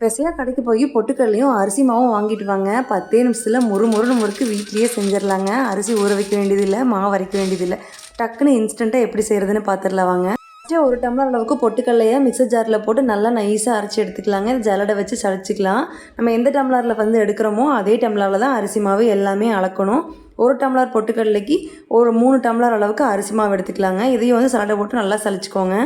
ஃப்ரெஷ்ஷாக கடைக்கு போய் பொட்டுக்கல்லையும் அரிசி மாவும் வாங்கிட்டு வாங்க. பத்தே நிமிஷத்தில் முறு முறுன்னு முறுக்கு வீட்லேயே செஞ்சிடலாங்க. அரிசி ஊற வைக்க வேண்டியதில்லை மாவு அரைக்க வேண்டியதில்லை. டக்குன்னு இன்ஸ்டண்ட்டாக எப்படி செய்கிறதுன்னு பார்த்துடலாம் வாங்க. ஃபஸ்ட்டு ஒரு டம்ளர் அளவுக்கு பொட்டுக்கல்லையை மிக்சர் ஜாரில் போட்டு நல்லா நைஸாக அரைச்சி எடுத்துக்கலாங்க. ஜலடை வச்சு சளிச்சிக்கலாம். நம்ம எந்த டம்ளரில் வந்து எடுக்கிறோமோ அதே டம்ளரில் தான் அரிசி மாவு எல்லாமே அளக்கணும். ஒரு டம்ளர் பொட்டுக்கடலைக்கு ஒரு மூணு டம்ளர் அளவுக்கு அரிசி மாவு எடுத்துக்கலாங்க. இதையும் வந்து சலடை போட்டு நல்லா சளிச்சிக்கோங்க.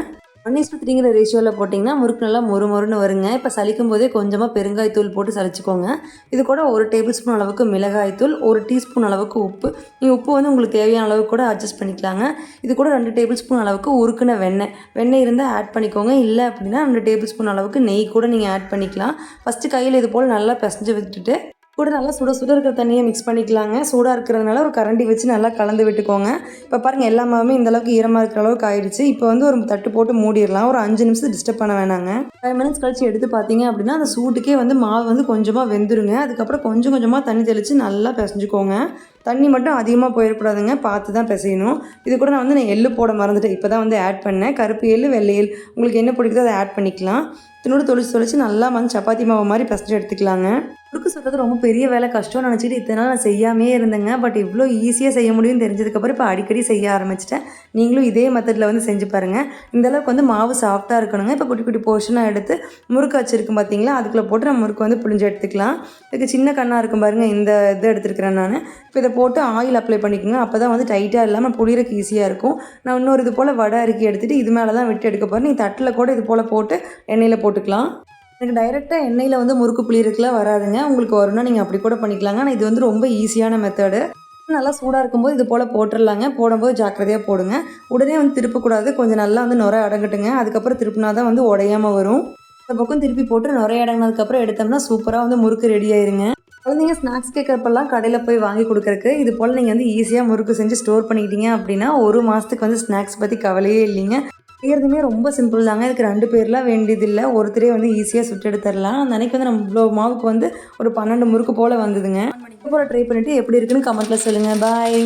ஒன் இஸ்டு த்ரீங்கிற ரேஷியோவில் போட்டிங்கன்னா முறுக்கு நல்லா மொறு மொறுன்னு வருங்க. இப்போ சலிக்கும் போதே கொஞ்சமாக பெருங்காயத்தூள் போட்டு சலிச்சுக்கோங்க. இது கூட ஒரு டேபிள் ஸ்பூன் அளவுக்கு மிளகாய்த்தூள் ஒரு டீஸ்பூன் அளவுக்கு உப்பு. நீங்கள் உப்பு வந்து உங்களுக்கு தேவையான அளவுக்கு கூட அட்ஜஸ்ட் பண்ணிக்கலாங்க. இது கூட ரெண்டு டேபிள் ஸ்பூன் அளவுக்கு உருக்குன வெண்ணெய். வெண்ணெய் இருந்தால் ஆட் பண்ணிக்கோங்க. இல்லை அப்படின்னா ரெண்டு டேபிள் ஸ்பூன் அளவுக்கு நெய் கூட நீங்கள் ஆட் பண்ணிக்கலாம். ஃபஸ்ட்டு கையில் இது போல் நல்லா பிசைஞ்சு விட்டுட்டு கூட நல்லா சுட சுட இருக்கிற தண்ணியை மிக்ஸ் பண்ணிக்கலாங்க. சூடாக இருக்கிறதுனால ஒரு கரண்டி வச்சு நல்லா கலந்து விட்டுக்கோங்க. இப்போ பாருங்கள் எல்லா மாவுமே இந்த அளவுக்கு ஈரமாக இருக்கிற அளவுக்கு ஆயிடுச்சு. இப்போ வந்து ஒரு தட்டு போட்டு மூடிடலாம். ஒரு அஞ்சு நிமிஷம் டிஸ்டர்ப் பண்ண வேணாங்க. ஃபைவ் மினிட்ஸ் கழிச்சு எடுத்து பார்த்தீங்க அப்படின்னா அந்த சூட்டுக்கே வந்து மாவு வந்து கொஞ்சமாக வெந்துருங்க. அதுக்கப்புறம் கொஞ்சம் கொஞ்சமாக தண்ணி தெளித்து நல்லா பிசைஞ்சுக்கோங்க. தண்ணி மட்டும் அதிகமாக போயிடக்கூடாதுங்க. பார்த்து தான் பிசையணும். இது கூட நான் வந்து நான் எள்ளு போட மறந்துட்டேன். இப்போ தான் வந்து ஆட் பண்ணேன். கருப்பு எள்ளு வெள்ளை எள் உங்களுக்கு என்ன பிடிக்குதோ அதை ஆட் பண்ணிக்கலாம். தினோடு தொளிச்சு தொளிச்சு நல்லா வந்து சப்பாத்தி மாவு மாதிரி பிசைஞ்சு எடுத்துக்கலாங்க. முறுக்கு சுடுறது ரொம்ப பெரிய வேலை கஷ்டம்னு நினச்சிட்டு இத்தனை நாள் நான் செய்யாமே இருந்தேங்க. பட் இவ்வளோ ஈஸியாக செய்ய முடியும்னு தெரிஞ்சதுக்கப்புறம் இப்போ அடிக்கடி செய்ய ஆரம்பிச்சிட்டேன். நீங்களும் இதே மெத்தடில் வந்து செஞ்சு பாருங்கள் இந்தளவுக்கு வந்து மாவு சாஃப்ட்டாக இருக்கணுங்க. இப்போ குட்டி குட்டி போர்ஷனாக எடுத்து முறுக்கு வச்சுருக்கும் பார்த்தீங்களா அதுக்குள்ளே போட்டு நம்ம முறுக்கு வந்து புழிஞ்சு எடுத்துக்கலாம். இதுக்கு சின்ன கண்ணாக இருக்கும் பாருங்கள் இந்த இது எடுத்துருக்கிறேன் நான். இப்போ இதை போட்டு ஆயில் அப்ளை பண்ணிக்கோங்க. அப்போ தான் வந்து டைட்டாக இல்லாமல் புளியறக்கு ஈஸியாக இருக்கும். நான் இன்னொரு இது போல் வடை அறுக்கி எடுத்துகிட்டு இது மேலே தான் விட்டு எடுக்க போகிறேன் நீங்கள் தட்டில் கூட இது போல் போட்டு எண்ணெயில் போட்டுக்கலாம். எனக்கு டைரெக்டாக எண்ணெயில் வந்து முறுக்கு புளியறதுக்குலாம் வராதுங்க. உங்களுக்கு வரும்னா நீங்கள் அப்படி கூட பண்ணிக்கலாங்க. ஆனால் இது வந்து ரொம்ப ஈஸியான மெத்தடு நல்லா சூடாக இருக்கும்போது இது போல் போட்டுடலாங்க போடும்போது ஜாக்கிரதையாக போடுங்க. உடனே வந்து திருப்பக்கூடாது. கொஞ்சம் நல்லா வந்து நுர அடங்கட்டுங்க. அதுக்கப்புறம் திருப்பினா தான் வந்து உடையாமல் வரும். இந்த பக்கம் திருப்பி போட்டு நுரைய அடங்கினதுக்கப்புறம் எடுத்தோம்னா சூப்பராக வந்து முறுக்கு ரெடி ஆயிருங்க. குழந்தைங்க ஸ்நாக்ஸ் கேட்குறப்பெல்லாம் கடையில் போய் வாங்கி கொடுக்குறக்கு இது போல் நீங்கள் வந்து ஈஸியாக முறுக்கு செஞ்சு ஸ்டோர் பண்ணிக்கிட்டீங்க அப்படின்னா ஒரு மாதத்துக்கு வந்து ஸ்நாக்ஸ் பற்றி கவலையே இல்லைங்க. செய்கிறதுமே ரொம்ப சிம்பிள் தாங்க. இதுக்கு ரெண்டு பேர்லாம் வேண்டியதில்லை. ஒருத்தரே வந்து ஈஸியாக சுட்டு எடுத்துடலாம் அந்த அன்னைக்கு வந்து நம்ம இவ்வளோ மாவுக்கு வந்து ஒரு பன்னெண்டு முறுக்கு போல் வந்ததுங்க. போல் ட்ரை பண்ணிவிட்டு எப்படி இருக்குன்னு கமெண்ட்டில் சொல்லுங்கள் பாய்